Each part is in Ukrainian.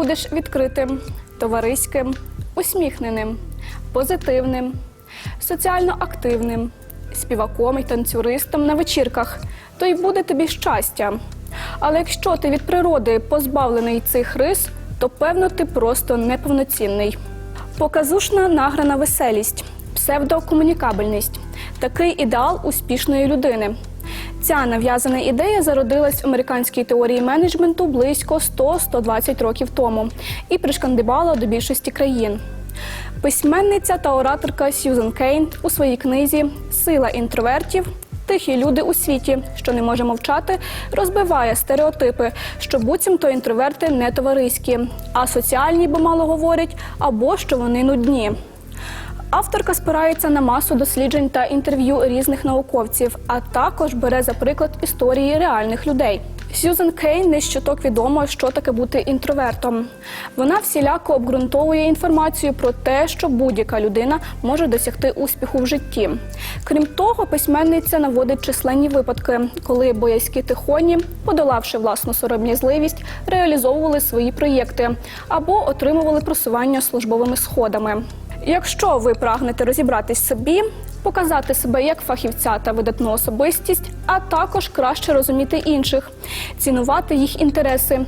Будеш відкритим, товариським, усміхненим, позитивним, соціально активним, співаком і танцюристом на вечірках, то й буде тобі щастя. Але якщо ти від природи позбавлений цих рис, то певно ти просто неповноцінний. Показушна награна веселість, псевдокомунікабельність такий ідеал успішної людини. Ця нав'язана ідея зародилась в американській теорії менеджменту близько 100-120 років тому і пришкандибала до більшості країн. Письменниця та ораторка Сьюзен Кейн у своїй книзі Сила інтровертів. Тихі люди у світі, що не може мовчати, розбиває стереотипи, що буцімто інтроверти не товариські, а соціальні, бо мало говорять, або що вони нудні. Авторка спирається на масу досліджень та інтерв'ю різних науковців, а також бере за приклад історії реальних людей. Сьюзен Кейн не щоток відомо, що таке бути інтровертом. Вона всіляко обґрунтовує інформацію про те, що будь-яка людина може досягти успіху в житті. Крім того, письменниця наводить численні випадки, коли боязькі тихоні, подолавши власну сором'язливість, реалізовували свої проєкти або отримували просування службовими сходами. Якщо ви прагнете розібратись собі, показати себе як фахівця та видатну особистість, а також краще розуміти інших, цінувати їх інтереси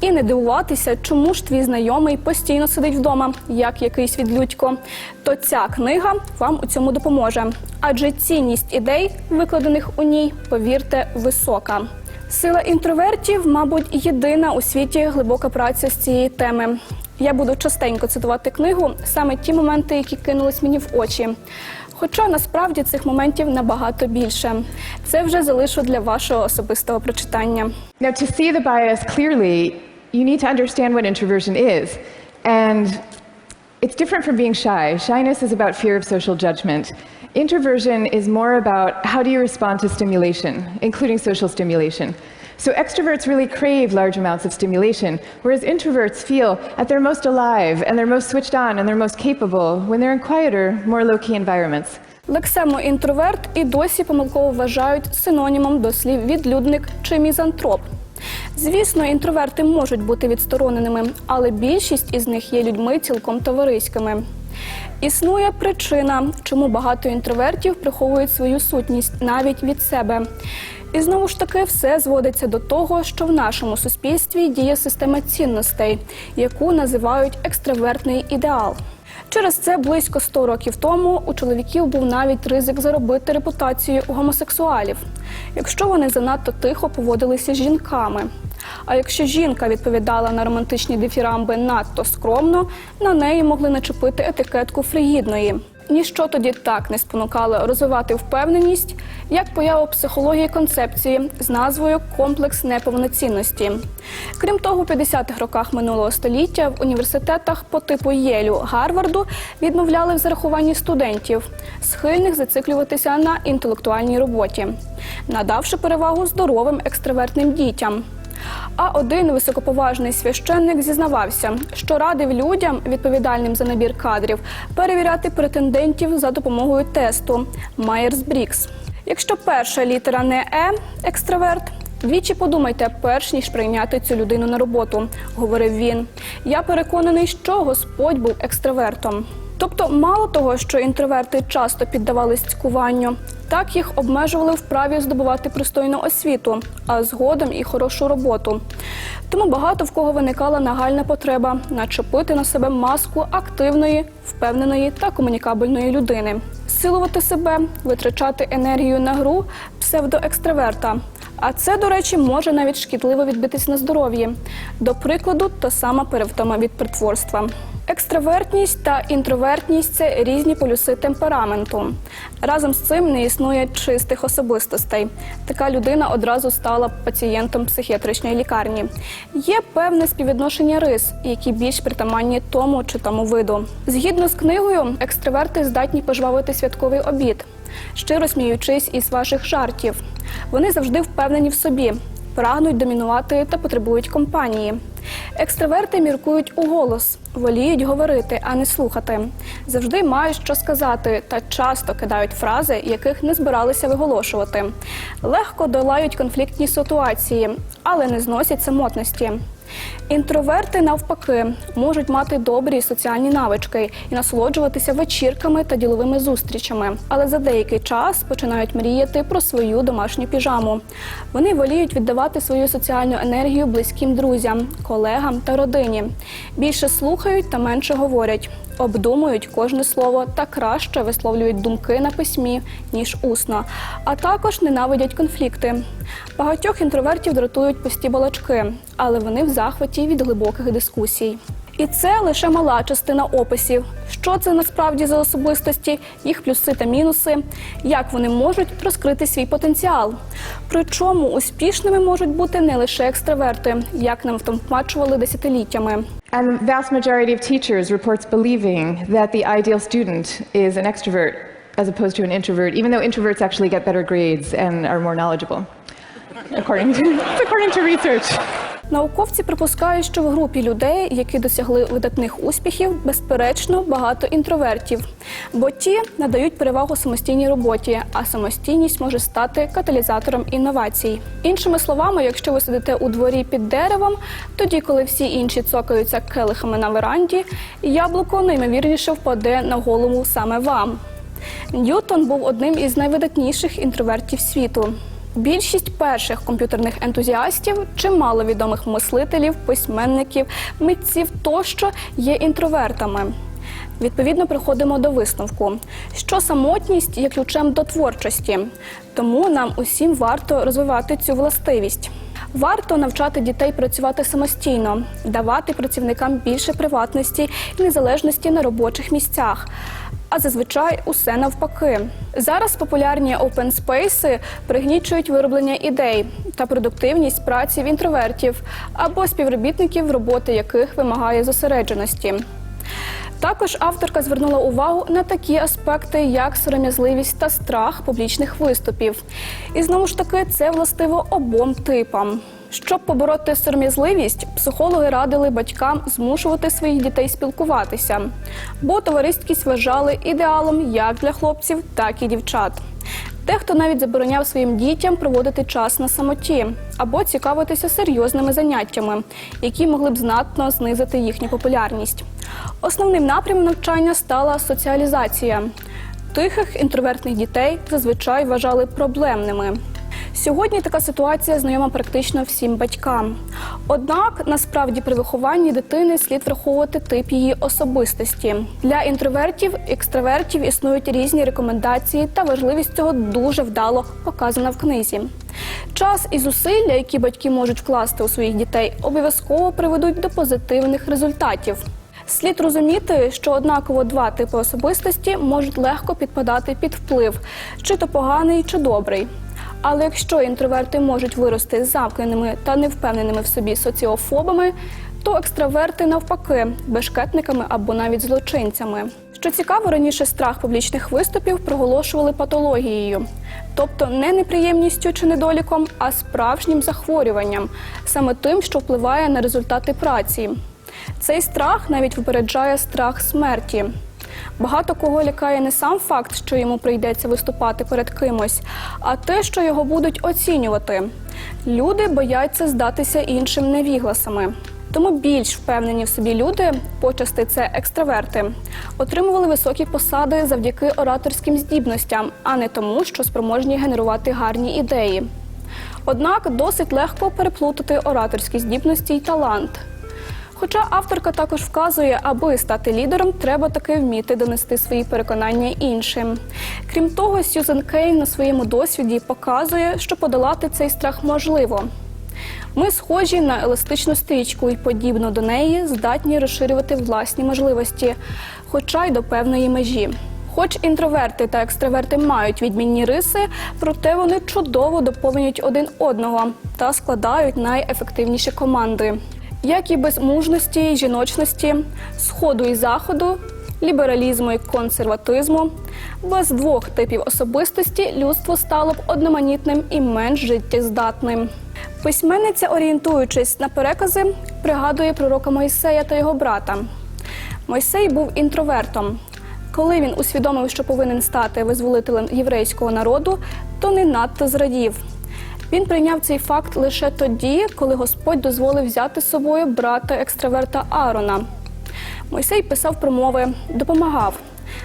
і не дивуватися, чому ж твій знайомий постійно сидить вдома, як якийсь відлюдько, то ця книга вам у цьому допоможе. Адже цінність ідей, викладених у ній, повірте, висока. Сила інтровертів, мабуть, єдина у світі глибока праця з цієї теми. Я буду частенько цитувати книгу саме ті моменти, які кинулись мені в очі. Хоча насправді цих моментів набагато більше. Це вже залишу для вашого особистого прочитання. Now, to see the bias clearly, you need to understand what introversion is. And it's different from being shy. Shyness is about fear of social judgment. Introversion is more about how do you respond to stimulation, including social stimulation. So extroverts really crave large amounts of stimulation, whereas introverts feel at their most alive and they're most switched on and they're most capable when they're in quieter, more low-key environments. Лексему інтроверт і досі помилково вважають синонімом до слів відлюдник чи мізантроп. Звісно, інтроверти можуть бути відстороненими, але більшість із них є людьми цілком товариськими. Існує причина, чому багато інтровертів приховують свою сутність навіть від себе. І знову ж таки все зводиться до того, що в нашому суспільстві діє система цінностей, яку називають екстравертний ідеал. Через це близько 100 років тому у чоловіків був навіть ризик заробити репутацію у гомосексуалів, якщо вони занадто тихо поводилися з жінками. А якщо жінка відповідала на романтичні дифірамби надто скромно, на неї могли начепити етикетку фригідної. Ніщо тоді так не спонукало розвивати впевненість, як поява психології концепції з назвою Комплекс неповноцінності. Крім того, у 50-х роках минулого століття в університетах по типу Єлю Гарварду відмовляли в зарахуванні студентів, схильних зациклюватися на інтелектуальній роботі, надавши перевагу здоровим екстравертним дітям. А один високоповажний священник зізнавався, що радив людям, відповідальним за набір кадрів, перевіряти претендентів за допомогою тесту Майерс-Брікс. Якщо перша літера не Е екстраверт, двічі подумайте, перш ніж прийняти цю людину на роботу, говорив він. Я переконаний, що Господь був екстравертом. Тобто, мало того, що інтроверти часто піддавались цькуванню, так їх обмежували в праві здобувати пристойну освіту, а згодом і хорошу роботу. Тому багато в кого виникала нагальна потреба начепити на себе маску активної, впевненої та комунікабельної людини, силувати себе, витрачати енергію на гру псевдоекстраверта. А це, до речі, може навіть шкідливо відбитись на здоров'ї. До прикладу, та сама перевтома від притворства. Екстравертність та інтровертність це різні полюси темпераменту. Разом з цим не існує чистих особистостей. Така людина одразу стала пацієнтом психіатричної лікарні. Є певне співвідношення рис, які більш притаманні тому чи тому виду. Згідно з книгою, екстраверти здатні пожвавити святковий обід, щиро сміючись із ваших жартів. Вони завжди впевнені в собі, прагнуть домінувати та потребують компанії. Екстраверти міркують у голос, воліють говорити, а не слухати. Завжди мають що сказати та часто кидають фрази, яких не збиралися виголошувати. Легко долають конфліктні ситуації, але не зносять самотності. Інтроверти, навпаки, можуть мати добрі соціальні навички і насолоджуватися вечірками та діловими зустрічами, але за деякий час починають мріяти про свою домашню піжаму. Вони воліють віддавати свою соціальну енергію близьким друзям, колегам та родині. Більше слухають та менше говорять, обдумують кожне слово та краще висловлюють думки на письмі ніж усно, а також ненавидять конфлікти. Багатьох інтровертів дратують пусті балачки, але вони в захваті від глибоких дискусій. І це лише мала частина описів. Що це насправді за особистості, їх плюси та мінуси, як вони можуть розкрити свій потенціал. Причому успішними можуть бути не лише екстраверти, як нам втомачували десятиліттями. And the vast majority of teachers reports believing that the ideal student is an extrovert as opposed to an introvert, even though introverts actually get better grades and are more knowledgeable, according to, according to research. Науковці припускають, що в групі людей, які досягли видатних успіхів, безперечно багато інтровертів, бо ті надають перевагу самостійній роботі, а самостійність може стати каталізатором інновацій. Іншими словами, якщо ви сидите у дворі під деревом, тоді, коли всі інші цокаються келихами на веранді, яблуко наймовірніше впаде на голову саме вам. Ньютон був одним із найвидатніших інтровертів світу. Більшість перших комп'ютерних ентузіастів, чимало відомих мислителів, письменників, митців тощо є інтровертами. Відповідно, приходимо до висновку, що самотність є ключем до творчості, тому нам усім варто розвивати цю властивість. Варто навчати дітей працювати самостійно, давати працівникам більше приватності і незалежності на робочих місцях. А зазвичай усе навпаки. Зараз популярні опенспейси пригнічують вироблення ідей та продуктивність праці в інтровертів або співробітників, роботи яких вимагає зосередженості. Також авторка звернула увагу на такі аспекти, як сором'язливість та страх публічних виступів. І знову ж таки, це властиво обом типам. Щоб побороти сором'язливість, психологи радили батькам змушувати своїх дітей спілкуватися, бо товариськість вважали ідеалом як для хлопців, так і дівчат. Дехто навіть забороняв своїм дітям проводити час на самоті або цікавитися серйозними заняттями, які могли б знатно знизити їхню популярність. Основним напрямом навчання стала соціалізація. Тихих інтровертних дітей зазвичай вважали проблемними. Сьогодні така ситуація знайома практично всім батькам. Однак насправді при вихованні дитини слід враховувати тип її особистості. Для інтровертів, екстравертів існують різні рекомендації, та важливість цього дуже вдало показана в книзі. Час і зусилля, які батьки можуть вкласти у своїх дітей, обов'язково приведуть до позитивних результатів. Слід розуміти, що однаково два типи особистості можуть легко підпадати під вплив, чи то поганий, чи добрий. Але якщо інтроверти можуть вирости замкненими та невпевненими в собі соціофобами, то екстраверти навпаки бешкетниками або навіть злочинцями. Що цікаво, раніше страх публічних виступів проголошували патологією, тобто не неприємністю чи недоліком, а справжнім захворюванням, саме тим, що впливає на результати праці. Цей страх навіть випереджає страх смерті. Багато кого лякає не сам факт, що йому прийдеться виступати перед кимось, а те, що його будуть оцінювати. Люди бояться здатися іншим невігласами. Тому більш впевнені в собі люди, почасти це екстраверти, отримували високі посади завдяки ораторським здібностям, а не тому, що спроможні генерувати гарні ідеї. Однак досить легко переплутати ораторські здібності й талант. Хоча авторка також вказує, аби стати лідером, треба таки вміти донести свої переконання іншим. Крім того, Сьюзен Кейн на своєму досвіді показує, що подолати цей страх можливо. Ми схожі на еластичну стрічку і, подібно до неї, здатні розширювати власні можливості, хоча й до певної межі. Хоч інтроверти та екстраверти мають відмінні риси, проте вони чудово доповнюють один одного та складають найефективніші команди. Як і без мужності й жіночності, сходу і заходу, лібералізму і консерватизму, без двох типів особистості людство стало б одноманітним і менш життєздатним. Письменниця, орієнтуючись на перекази, пригадує пророка Мойсея та його брата. Мойсей був інтровертом. Коли він усвідомив, що повинен стати визволителем єврейського народу, то не надто зрадів. Він прийняв цей факт лише тоді, коли Господь дозволив взяти з собою брата екстраверта Аарона. Мойсей писав промови, допомагав,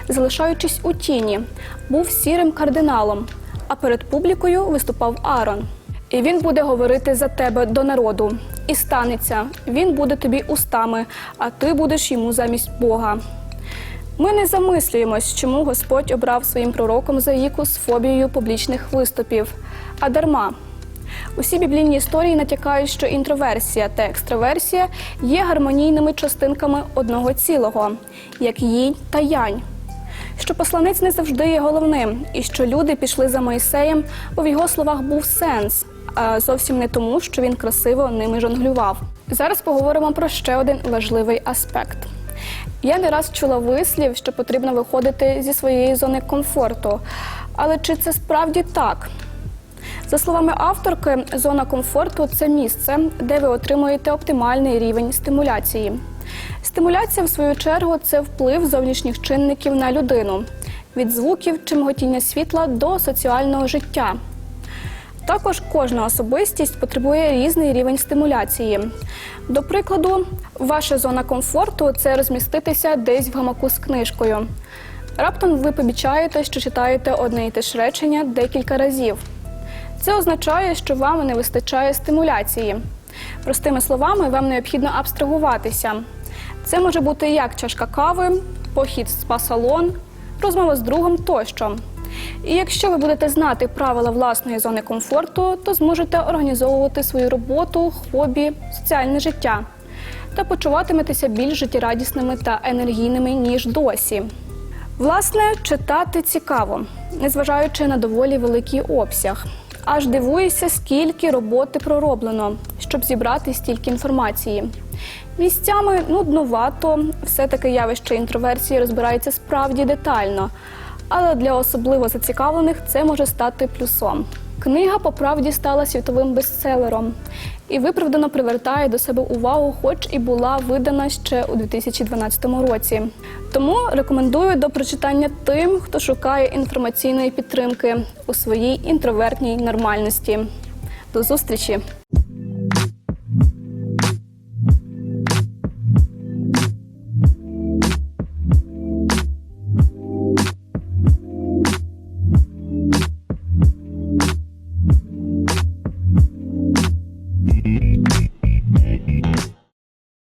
залишаючись у тіні, був сірим кардиналом, а перед публікою виступав Аарон. І він буде говорити за тебе до народу. І станеться, він буде тобі устами, а ти будеш йому замість Бога. Ми не замислюємось, чому Господь обрав своїм пророком Заїку з фобією публічних виступів, а дарма. Усі біблійні історії натякають, що інтроверсія та екстраверсія є гармонійними частинками одного цілого, як їнь та янь. Що посланець не завжди є головним, і що люди пішли за Моїсеєм, бо в його словах був сенс, а зовсім не тому, що він красиво ними жонглював. Зараз поговоримо про ще один важливий аспект. Я не раз чула вислів, що потрібно виходити зі своєї зони комфорту. Але чи це справді так? За словами авторки, зона комфорту це місце, де ви отримуєте оптимальний рівень стимуляції. Стимуляція, в свою чергу, це вплив зовнішніх чинників на людину від звуків чи миготіння світла до соціального життя. Також кожна особистість потребує різний рівень стимуляції. До прикладу, ваша зона комфорту це розміститися десь в гамаку з книжкою. Раптом ви помічаєте, що читаєте одне і те ж речення декілька разів. Це означає, що вам не вистачає стимуляції. Простими словами, вам необхідно абстрагуватися. Це може бути як чашка кави, похід в спа-салон, розмова з другом тощо. І якщо ви будете знати правила власної зони комфорту, то зможете організовувати свою роботу, хобі, соціальне життя та почуватиметеся більш життєрадісними та енергійними, ніж досі. Власне, читати цікаво, незважаючи на доволі великий обсяг. Аж дивуюся, скільки роботи пророблено, щоб зібрати стільки інформації. Місцями нуднувато, все-таки явище інтроверсії розбирається справді детально, але для особливо зацікавлених це може стати плюсом. Книга по правді стала світовим бестселером і виправдано привертає до себе увагу, хоч і була видана ще у 2012 році. Тому рекомендую до прочитання тим, хто шукає інформаційної підтримки у своїй інтровертній нормальності. До зустрічі!